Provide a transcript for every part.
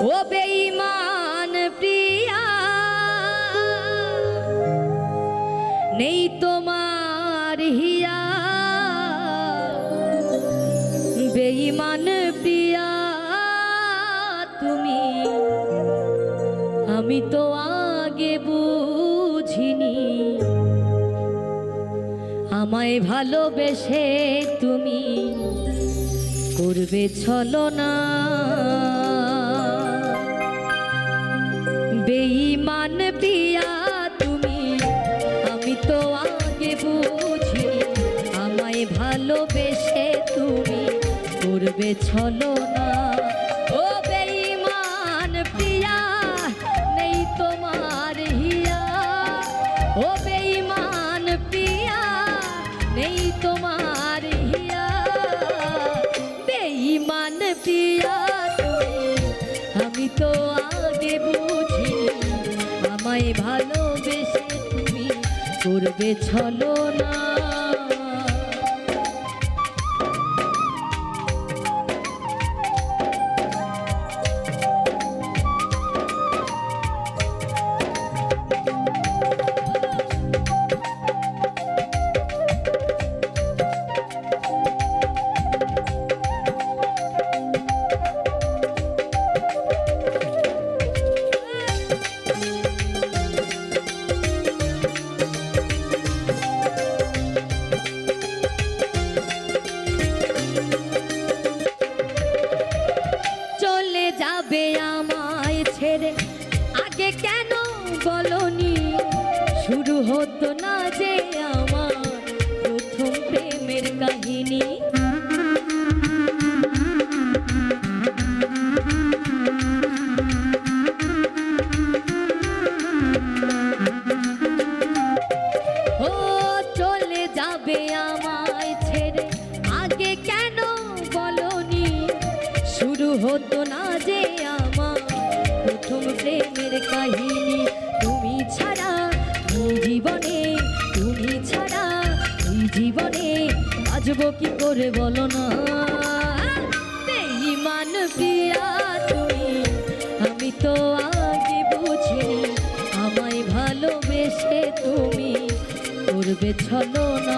ও প্রিয়া, নেই তোমার হিয়া। প্রিয়া, তুমি, আমি তো আগে বুঝিনি। আমায় ভালোবেসে তুমি করবে ছলো পিয়া তুমি, আমি তো আগে বুঝি, আমায় ভালোবেসে তুমি ছলো না ও প্রিয়া, নেই তোমার হিয়া। ও নেই তোমার হিয়া। প্রিয়া তুমি, আমি তো ভালোবেসে তুমি করবে ছলো বলনি শুরু হতো না যে আমার প্রথম প্রেমের কাহিনী। হতো না যে আমার প্রথম প্রেমের কাহিনী। ছাড়া এই জীবনে, তুমি ছাড়া এই জীবনে বাজব কি করে বলো না? ইমান প্রিয়া তুমি, আমি তো আগে বুঝি আমায় ভালোবেসে তুমি করবে ছলো না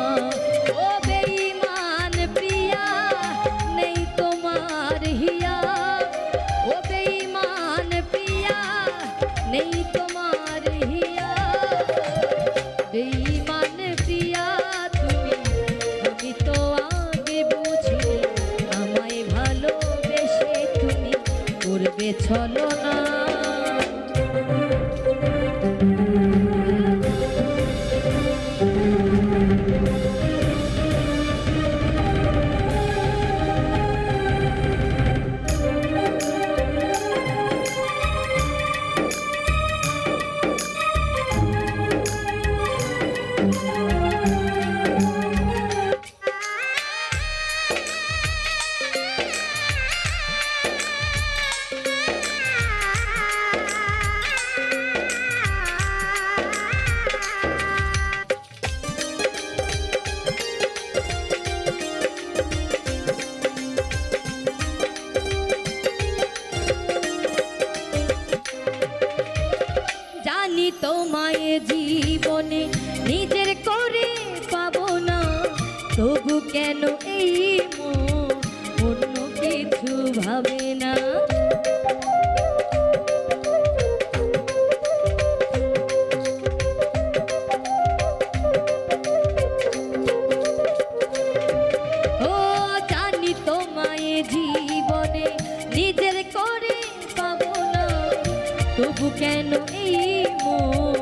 তবু কেন এই মন?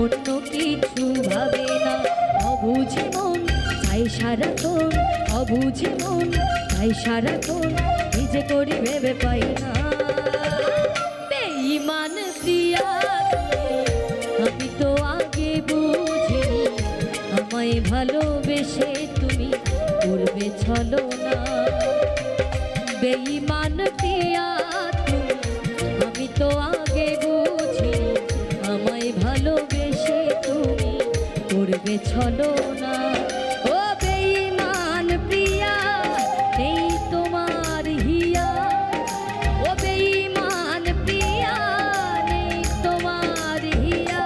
অন্য কিছু ভাবে না। অবুঝে মন তাই সারাক্ষণ। অবুঝে মন তাই সারাক্ষণ। নিজে করি ভেবে পাই না। বেঈমান প্রিয়া আমি তো আগে বুঝিনি। আমায় ভালোবেসে তুমি করবে ছলো না বেঈমান প্রিয়া করবে ছলো না। ও বেঈমান প্রিয়া, এই তোমার হিয়া। ও বেঈমান প্রিয়া নেই তোমার হিয়া।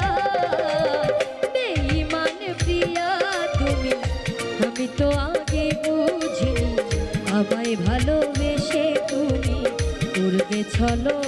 বেঈমান প্রিয়া, তুমি, আমি তো আগে বুঝিনি, আমায় ভালোবেসে তুমি করবে ছলো